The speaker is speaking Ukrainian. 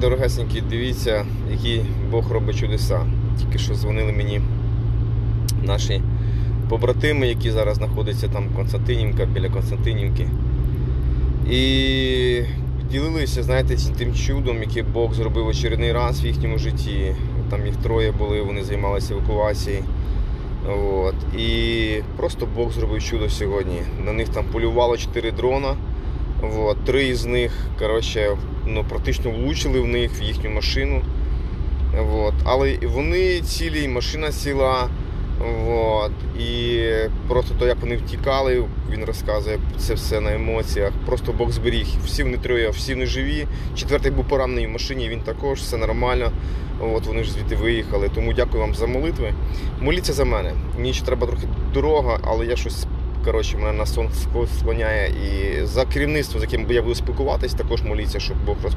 Дорогесенькі, дивіться, які Бог робить чудеса. Тільки що дзвонили мені наші побратими, які зараз знаходяться там Константинівка, біля Константинівки. І ділилися, знаєте, тим чудом, яке Бог зробив очередний раз в їхньому житті. Там їх троє були, вони займалися евакуацією. От. І просто Бог зробив чудо сьогодні. На них там полювало 4 дрона. От. Три з них коротше, ну, практично влучили в них в їхню машину. От. Але вони цілі, машина ціла. От. І просто то, як вони втікали, він розказує це все на емоціях. Просто Бог зберіг. Всі вони троє, всі вони живі. Четвертий був поранений в машині, він також, все нормально. От вони ж звідти виїхали. Тому дякую вам за молитви. Моліться за мене. Мені ще треба трохи дорога, але я щось. Коротше, мене на сон склоняє і за керівництво, з яким я буду спілкуватись, також моліться, щоб Бог розповідав.